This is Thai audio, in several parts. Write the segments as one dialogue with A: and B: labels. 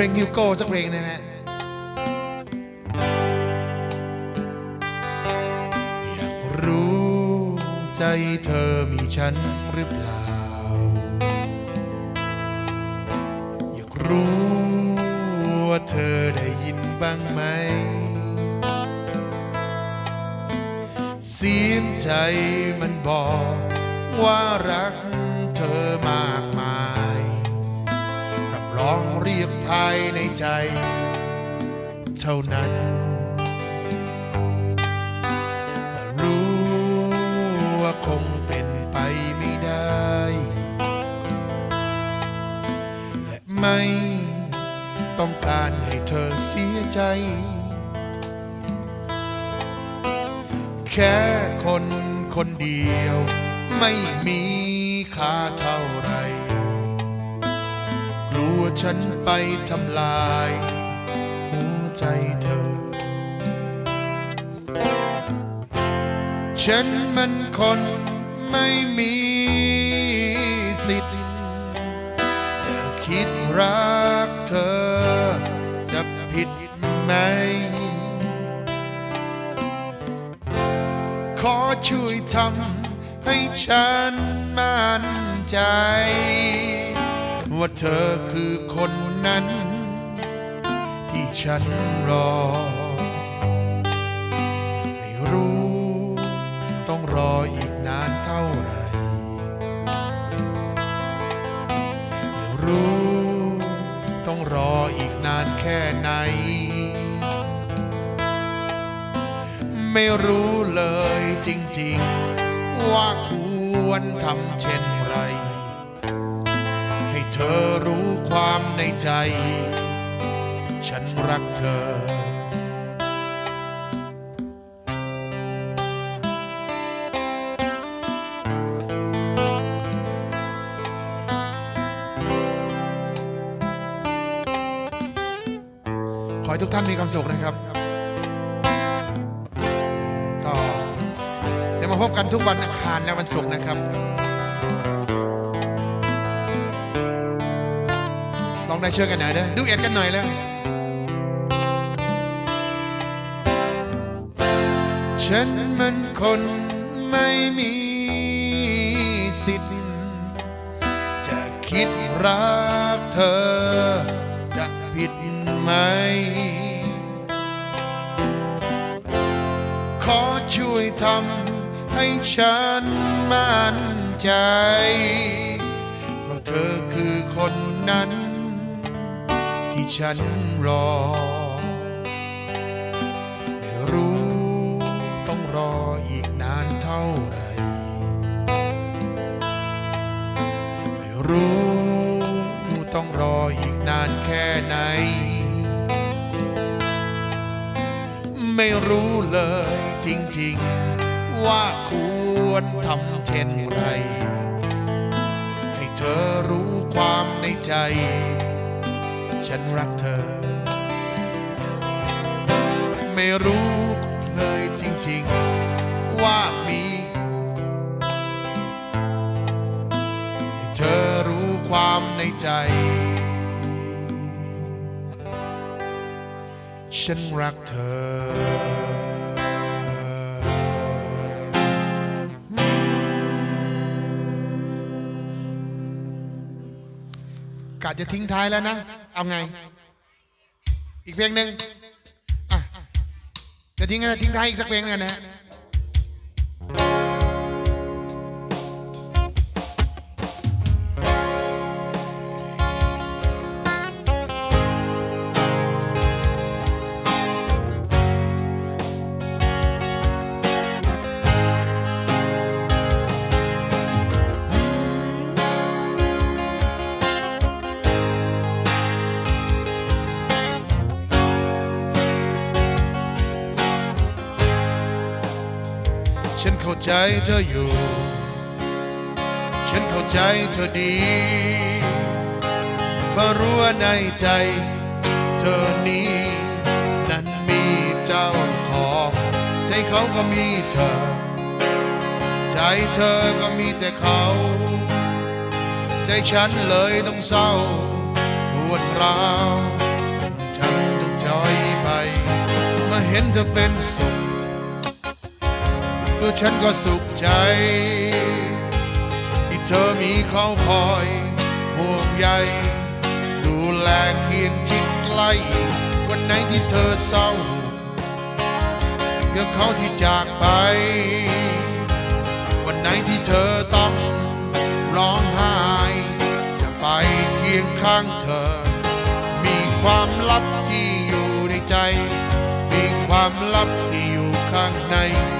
A: เพลงฮิวโก้สักเพลงนะฮะอยากรู้ใจเธอมีฉันหรือเปล่า อยากรู้ว่าเธอได้ยินบ้างไหม เสียงใจมันบอกว่ารัก ใจ เท่านั้นก็รู้ว่าคงเป็นไปไม่ได้ และไม่ต้องการให้เธอเสียใจ แค่คนคนเดียวไม่มีค่าเท่าไร ฉันไปทำลาย หัวใจเธอ ฉันมันคนไม่มีสิทธิ์ จะคิดรักเธอ จะผิดไหม ขอช่วยทำให้ฉันมั่นใจ ว่าเธอคือคนนั้น ที่ฉันรอ ไม่รู้ต้องรออีกนานเท่าไหร่ไม่รู้ต้องรออีกนานแค่ไหน ไม่รู้เลยจริงๆ ว่าควรทำเช่น อรู้ความในใจ ฉันรักเธอ ขอให้ทุกท่านมีความสุขนะครับ ก็เดี๋ยวมาพบกันทุกวันอังคารและวันศุกร์นะครับ ลองได้ช่วยกันหน่อยเด้อดูเอ็ดกันหน่อยแล้วฉันมันคนไม่มีสิทธิ์จะคิดรักเธอ จะผิดไหม ขอช่วยทำให้ฉันมั่นใจ ว่าเธอคือคนนั้น ฉันรอ ไม่รู้ต้องรออีกนานเท่าไหร่ไม่รู้ต้องรออีกนานแค่ไหน ไม่รู้เลยจริงๆ ว่าควรทำเช่นไร ให้เธอรู้ความในใจ ฉันรักเธอ ไม่รู้เลยจริงๆว่ามีให้เธอรู้ความในใจ ฉันรักเธอ กาจะทิ้งท้ายแล้วนะ เอาไง อีกเพลงหนึ่งจะทิ้งอะไรทิ้งท้ายอีกสักเพลงหนึงนะ ฉันเข้าใจเธออยู่ ฉันเข้าใจเธอดีเพราะรู้ว่าในใจ เธอนี้ นั้นมีเจ้าของ ใจเขาก็มีเธอ ใจเธอก็มีแต่เขา ใจฉันเลยต้องเศร้าปวดร้าวฉันต้องจอยไป เมื่อเห็นเธอเป็นสุข ตัวฉันก็สุขใจ ที่เธอมีเขาคอยห่วงใยดูแลเคียงชิดใกล้ วันไหนที่เธอเศร้ากับเขาที่จากไป วันไหนที่เธอต้องร้องไห้ จะไปเคียงข้างเธอ มีความลับที่อยู่ในใจ มีความลับที่อยู่ข้างในเป็น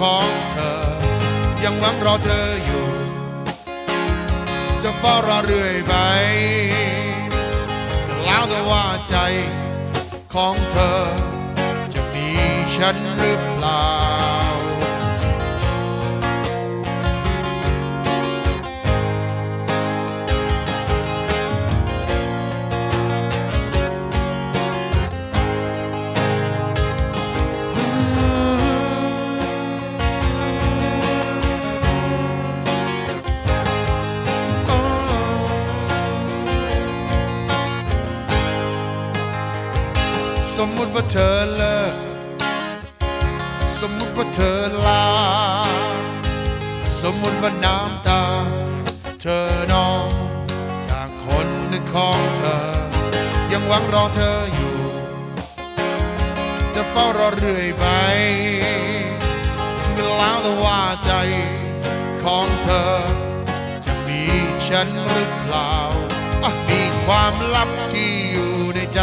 A: ของเธอ ยังหวังรอเธออยู่ จะเฝ้ารอเรื่อยไปแล้วแต่ว่าใจของเธอ จะมีฉันหรือเปล่า สมมุติว่าเธอเลิกสมมุติว่าเธอลา สมมุติว่าน้ำตา เธอนองจากคนนึกของเธอ ยังหวังรอเธออยู่ จะเฝ้ารอเรื่อยไปก็แล้วแต่ว่าใจของเธอ จะมีฉันหรือเปล่า มีความลับที่อยู่ในใจ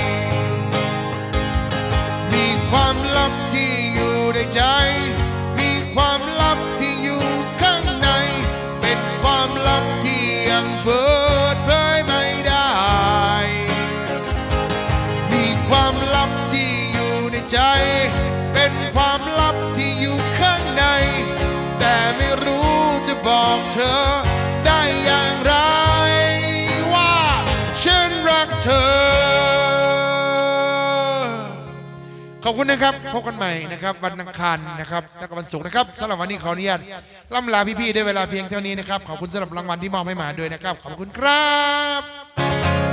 A: อบคุณนะครับ พบกันใหม่นะครับ วันอังคารนะครับแล้วก็วันศุกร์นะครับสำหรับวันนี้ขออนุญาตล่ำลาพี่ๆด้วยเวลาเพียงเท่านี้นะครับ ขอบคุณสำหรับรางวัลที่มอบให้มาด้วยนะครับ ขอบคุณครับ